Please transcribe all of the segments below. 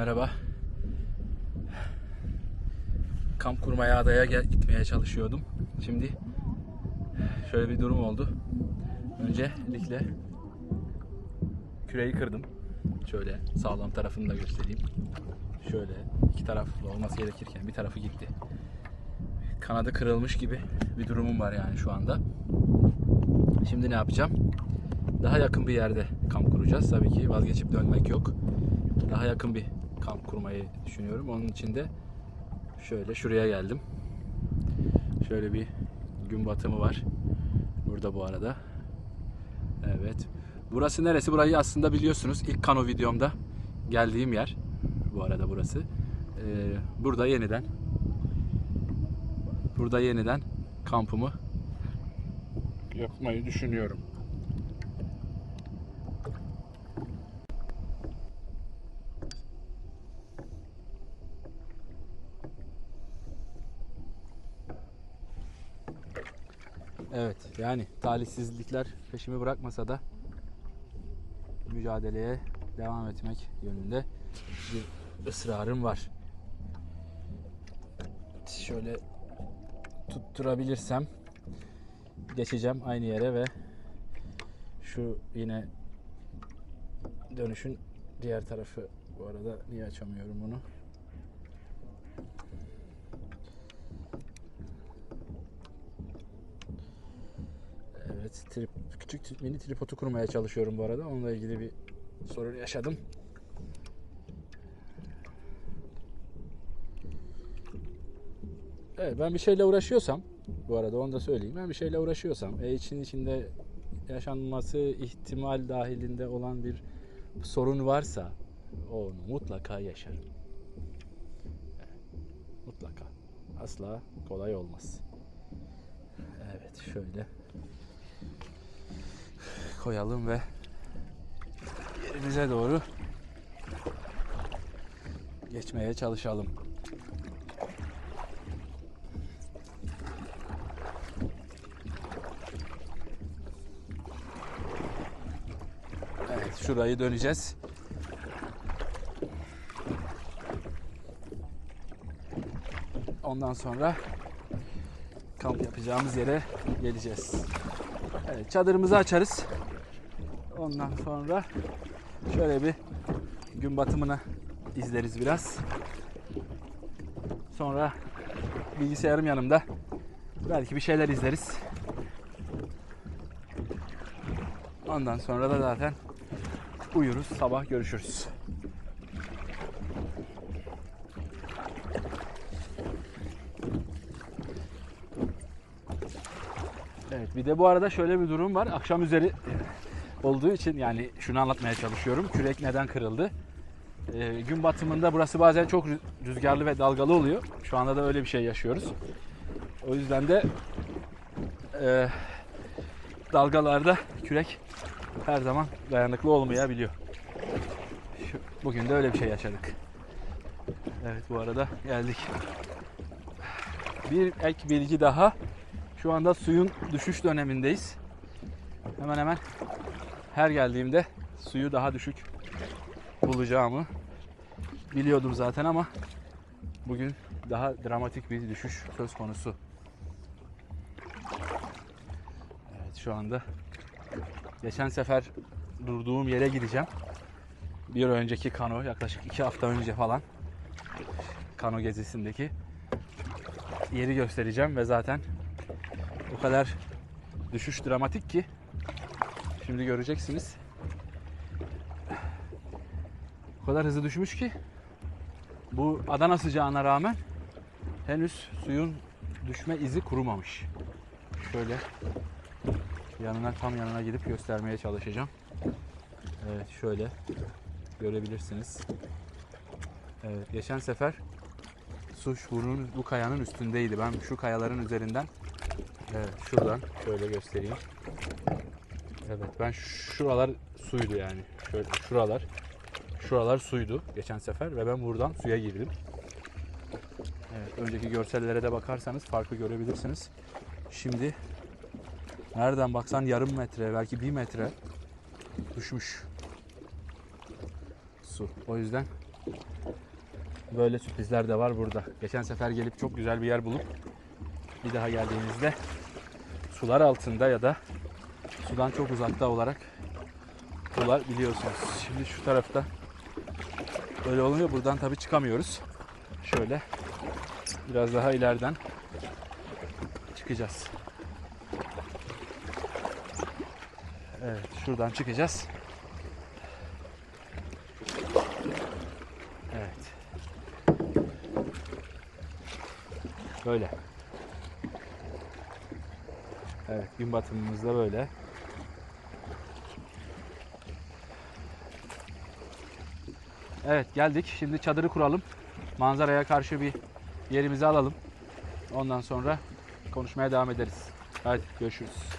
Merhaba. Kamp kurmaya adaya gitmeye çalışıyordum. Şimdi şöyle bir durum oldu. Öncelikle küreyi kırdım. Şöyle sağlam tarafını da göstereyim. Şöyle iki taraflı olması gerekirken bir tarafı gitti. Kanadı kırılmış gibi bir durumum var yani şu anda. Şimdi ne yapacağım? Daha yakın bir yerde kamp kuracağız. Tabii ki vazgeçip dönmek yok. Daha yakın bir kamp kurmayı düşünüyorum. Onun için de şöyle şuraya geldim. Şöyle bir gün batımı var. Burada bu arada. Evet. Burası neresi? Burayı aslında biliyorsunuz. İlk kano videomda geldiğim yer. Bu arada burası. Ee, burada yeniden burada yeniden kampımı yapmayı düşünüyorum. Evet yani talihsizlikler peşimi bırakmasa da mücadeleye devam etmek yönünde bir ısrarım var. Şöyle tutturabilirsem geçeceğim aynı yere ve şu yine dönüşün diğer tarafı bu arada niye açamıyorum bunu? Evet, trip, küçük mini tripodu kurmaya çalışıyorum bu arada. Onunla ilgili bir sorun yaşadım. Evet, ben bir şeyle uğraşıyorsam, bu arada onu da söyleyeyim. Ben bir şeyle uğraşıyorsam, e, için içinde yaşanması ihtimal dahilinde olan bir sorun varsa, onu mutlaka yaşarım. Mutlaka. Asla kolay olmaz. Evet, şöyle koyalım ve yerimize doğru geçmeye çalışalım. Evet, şurayı döneceğiz. Ondan sonra kamp yapacağımız yere geleceğiz. Evet, çadırımızı açarız. Ondan sonra şöyle bir gün batımını izleriz biraz. Sonra bilgisayarım yanımda. Belki bir şeyler izleriz. Ondan sonra da zaten uyuruz. Sabah görüşürüz. Evet bir de bu arada şöyle bir durum var. Akşam üzeri olduğu için yani şunu anlatmaya çalışıyorum. Kürek neden kırıldı? Ee, gün batımında burası bazen çok rü- rüzgarlı ve dalgalı oluyor. Şu anda da öyle bir şey yaşıyoruz. O yüzden de e, dalgalarda kürek her zaman dayanıklı olmayabiliyor. Şu, bugün de öyle bir şey yaşadık. Evet bu arada geldik. Bir ek bilgi daha. Şu anda suyun düşüş dönemindeyiz. Hemen hemen her geldiğimde suyu daha düşük bulacağımı biliyordum zaten ama bugün daha dramatik bir düşüş söz konusu. Evet şu anda geçen sefer durduğum yere gideceğim. Bir önceki kano yaklaşık iki hafta önce falan kano gezisindeki yeri göstereceğim ve zaten o kadar düşüş dramatik ki şimdi göreceksiniz. O kadar hızlı düşmüş ki bu Adana sıcağına rağmen henüz suyun düşme izi kurumamış. Şöyle yanına tam yanına gidip göstermeye çalışacağım. Evet şöyle görebilirsiniz. Evet geçen sefer su bunun bu kayanın üstündeydi. Ben şu kayaların üzerinden Evet şuradan şöyle göstereyim. Evet ben şuralar suydu yani. Şöyle şuralar şuralar suydu geçen sefer ve ben buradan suya girdim. Evet önceki görsellere de bakarsanız farkı görebilirsiniz. Şimdi nereden baksan yarım metre belki bir metre düşmüş su. O yüzden Böyle sürprizler de var burada. Geçen sefer gelip çok güzel bir yer bulup bir daha geldiğinizde sular altında ya da sudan çok uzakta olarak sular biliyorsunuz. Şimdi şu tarafta öyle olmuyor. Buradan tabii çıkamıyoruz. Şöyle biraz daha ileriden çıkacağız. Evet, şuradan çıkacağız. Evet. Böyle. Evet, gün batımımız da böyle. Evet, geldik. Şimdi çadırı kuralım. Manzaraya karşı bir yerimizi alalım. Ondan sonra konuşmaya devam ederiz. Hadi görüşürüz.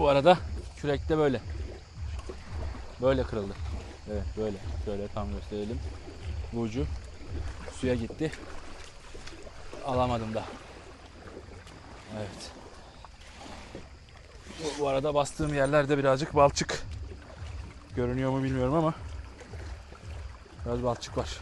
Bu arada kürek de böyle. Böyle kırıldı. Evet böyle. Şöyle tam gösterelim. Bu ucu suya gitti. Alamadım da. Evet. Bu, bu arada bastığım yerlerde birazcık balçık. Görünüyor mu bilmiyorum ama biraz balçık var.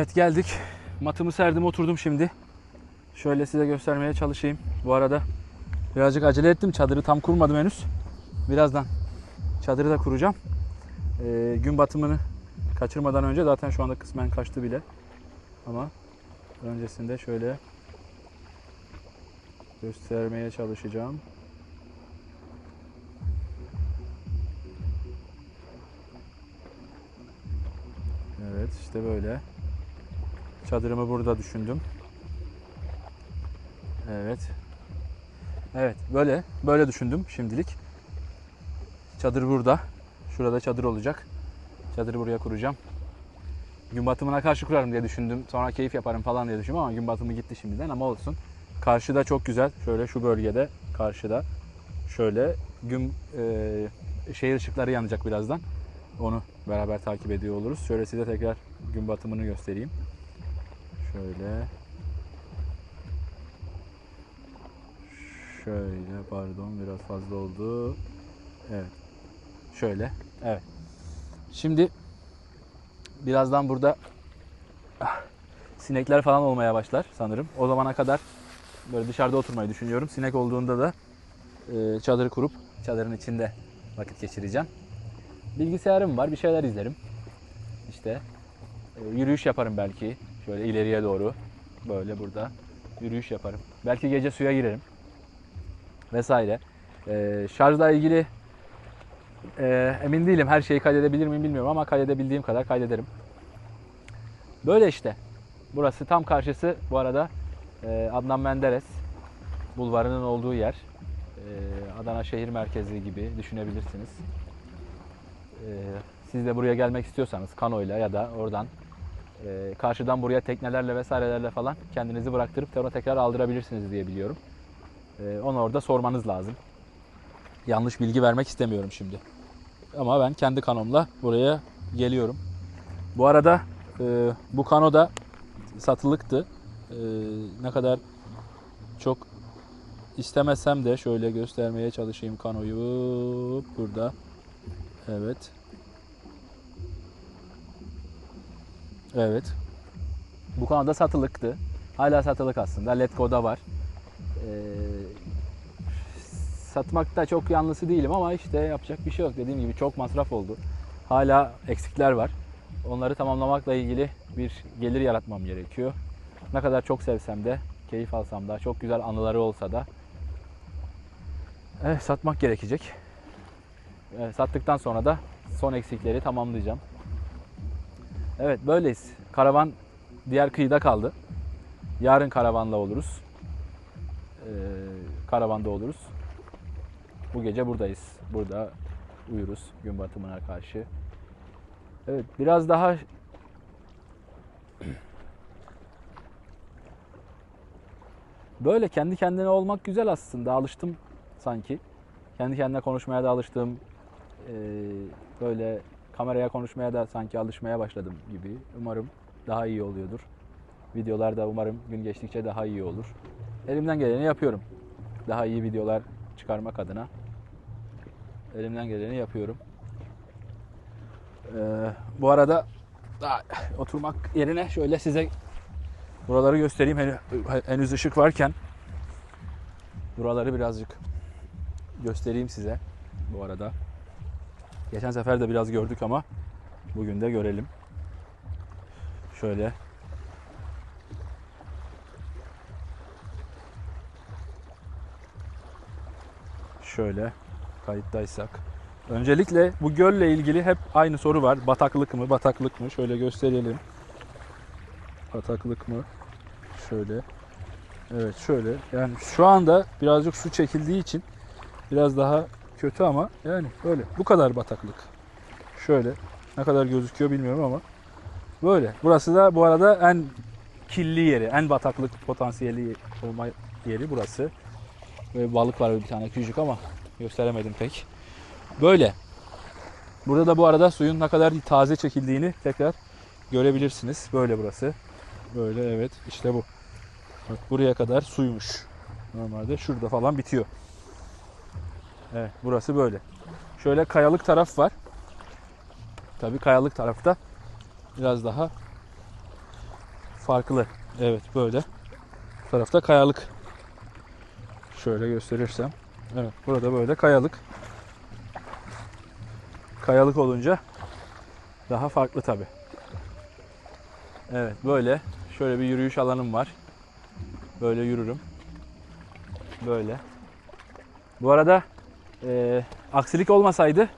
Evet geldik. Matımı serdim oturdum şimdi. Şöyle size göstermeye çalışayım. Bu arada birazcık acele ettim. Çadırı tam kurmadım henüz. Birazdan çadırı da kuracağım. Ee, gün batımını kaçırmadan önce zaten şu anda kısmen kaçtı bile. Ama öncesinde şöyle göstermeye çalışacağım. Evet işte böyle. Çadırımı burada düşündüm. Evet. Evet böyle böyle düşündüm şimdilik. Çadır burada. Şurada çadır olacak. Çadırı buraya kuracağım. Gün batımına karşı kurarım diye düşündüm. Sonra keyif yaparım falan diye düşündüm ama gün batımı gitti şimdiden ama olsun. Karşıda çok güzel. Şöyle şu bölgede karşıda şöyle gün e, şehir ışıkları yanacak birazdan. Onu beraber takip ediyor oluruz. Şöyle size tekrar gün batımını göstereyim. Şöyle. Şöyle pardon biraz fazla oldu. Evet. Şöyle. Evet. Şimdi birazdan burada ah, sinekler falan olmaya başlar sanırım. O zamana kadar böyle dışarıda oturmayı düşünüyorum. Sinek olduğunda da e, çadırı kurup çadırın içinde vakit geçireceğim. Bilgisayarım var, bir şeyler izlerim. İşte e, yürüyüş yaparım belki. Şöyle ileriye doğru. Böyle burada yürüyüş yaparım. Belki gece suya girerim. Vesaire. E, şarjla ilgili e, emin değilim. Her şeyi kaydedebilir miyim bilmiyorum ama kaydedebildiğim kadar kaydederim. Böyle işte. Burası tam karşısı bu arada e, Adnan Menderes bulvarının olduğu yer. E, Adana şehir merkezi gibi düşünebilirsiniz. E, siz de buraya gelmek istiyorsanız kanoyla ya da oradan e, karşıdan buraya teknelerle vesairelerle falan kendinizi bıraktırıp sonra tekrar aldırabilirsiniz diye biliyorum. E, onu orada sormanız lazım. Yanlış bilgi vermek istemiyorum şimdi. Ama ben kendi kanomla buraya geliyorum. Bu arada e, bu kano da satılıktı. E, ne kadar çok istemesem de şöyle göstermeye çalışayım kanoyu. Burada. Evet. Evet. Bu kanalda satılıktı. Hala satılık aslında. Letgo'da var. Ee, satmakta çok yanlısı değilim ama işte yapacak bir şey yok. Dediğim gibi çok masraf oldu. Hala eksikler var. Onları tamamlamakla ilgili bir gelir yaratmam gerekiyor. Ne kadar çok sevsem de, keyif alsam da, çok güzel anıları olsa da evet, satmak gerekecek. Evet, sattıktan sonra da son eksikleri tamamlayacağım. Evet böyleyiz. Karavan diğer kıyıda kaldı. Yarın karavanla oluruz. Ee, karavanda oluruz. Bu gece buradayız. Burada uyuruz gün batımına karşı. Evet biraz daha böyle kendi kendine olmak güzel aslında. Alıştım sanki. Kendi kendine konuşmaya da alıştım. Ee, böyle kameraya konuşmaya da sanki alışmaya başladım gibi. Umarım daha iyi oluyordur. Videolarda umarım gün geçtikçe daha iyi olur. Elimden geleni yapıyorum. Daha iyi videolar çıkarmak adına. Elimden geleni yapıyorum. Ee, bu arada daha oturmak yerine şöyle size buraları göstereyim. Hen- Henüz ışık varken buraları birazcık göstereyim size bu arada. Geçen sefer de biraz gördük ama bugün de görelim. Şöyle şöyle kayıttaysak. Öncelikle bu gölle ilgili hep aynı soru var. Bataklık mı, bataklık mı? Şöyle gösterelim. Bataklık mı? Şöyle. Evet şöyle. Yani şu anda birazcık su çekildiği için biraz daha kötü ama yani böyle. Bu kadar bataklık. Şöyle. Ne kadar gözüküyor bilmiyorum ama böyle. Burası da bu arada en kirli yeri, en bataklık potansiyeli olma yeri burası. Böyle balık var bir tane küçük ama gösteremedim pek. Böyle. Burada da bu arada suyun ne kadar taze çekildiğini tekrar görebilirsiniz. Böyle burası. Böyle evet işte bu. Bak buraya kadar suymuş. Normalde şurada falan bitiyor. Evet burası böyle. Şöyle kayalık taraf var. Tabii kayalık tarafta biraz daha farklı. Evet böyle. Bu tarafta kayalık. Şöyle gösterirsem. Evet burada böyle kayalık. Kayalık olunca daha farklı tabi. Evet böyle. Şöyle bir yürüyüş alanım var. Böyle yürürüm. Böyle. Bu arada e, aksilik olmasaydı,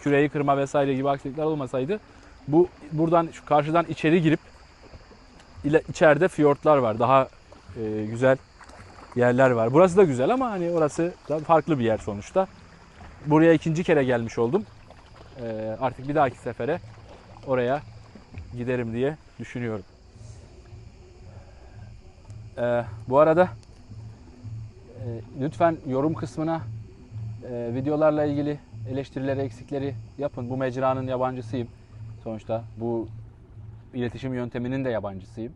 küreyi kırma vesaire gibi aksilikler olmasaydı, bu buradan şu karşıdan içeri girip ile içeride fiyortlar var. Daha e, güzel yerler var. Burası da güzel ama hani orası da farklı bir yer sonuçta. Buraya ikinci kere gelmiş oldum. E, artık bir dahaki sefere oraya giderim diye düşünüyorum. E, bu arada e, lütfen yorum kısmına e, videolarla ilgili eleştirileri, eksikleri yapın. Bu mecranın yabancısıyım. Sonuçta bu iletişim yönteminin de yabancısıyım.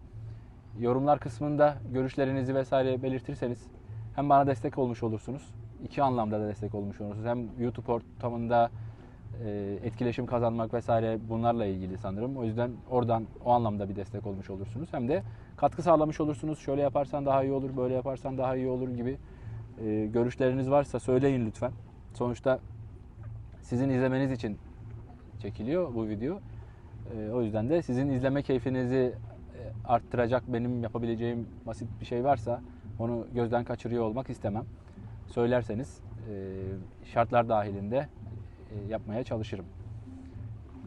Yorumlar kısmında görüşlerinizi vesaire belirtirseniz hem bana destek olmuş olursunuz. iki anlamda da destek olmuş olursunuz. Hem YouTube ortamında e, etkileşim kazanmak vesaire bunlarla ilgili sanırım. O yüzden oradan o anlamda bir destek olmuş olursunuz. Hem de katkı sağlamış olursunuz. Şöyle yaparsan daha iyi olur, böyle yaparsan daha iyi olur gibi e, görüşleriniz varsa söyleyin lütfen. Sonuçta sizin izlemeniz için çekiliyor bu video. E, o yüzden de sizin izleme keyfinizi e, arttıracak benim yapabileceğim basit bir şey varsa onu gözden kaçırıyor olmak istemem. Söylerseniz e, şartlar dahilinde e, yapmaya çalışırım.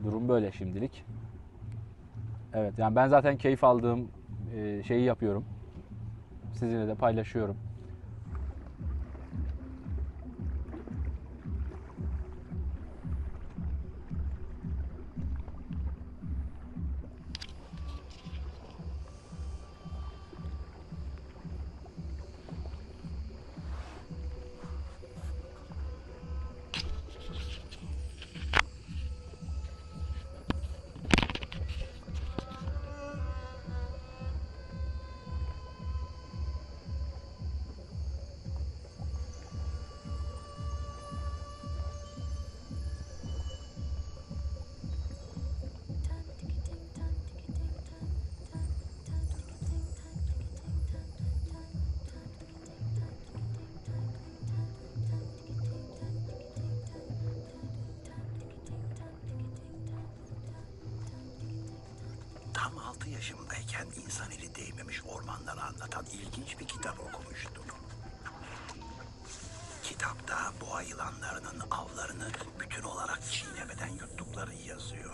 Durum böyle şimdilik. Evet yani ben zaten keyif aldığım e, şeyi yapıyorum. Sizinle de paylaşıyorum. yaşımdayken insan eli değmemiş ormanları anlatan ilginç bir kitap okumuştum. Kitapta boğa yılanlarının avlarını bütün olarak çiğnemeden yuttukları yazıyor.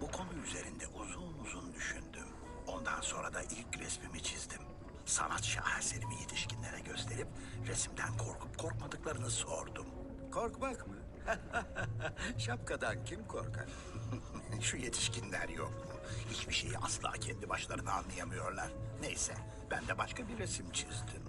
Bu konu üzerinde uzun uzun düşündüm. Ondan sonra da ilk resmimi çizdim. Sanat şaheserimi yetişkinlere gösterip resimden korkup korkmadıklarını sordum. Korkmak mı? Şapkadan kim korkar? Şu yetişkinler yok mu? Hiçbir şeyi asla kendi başlarına anlayamıyorlar. Neyse ben de başka bir resim çizdim.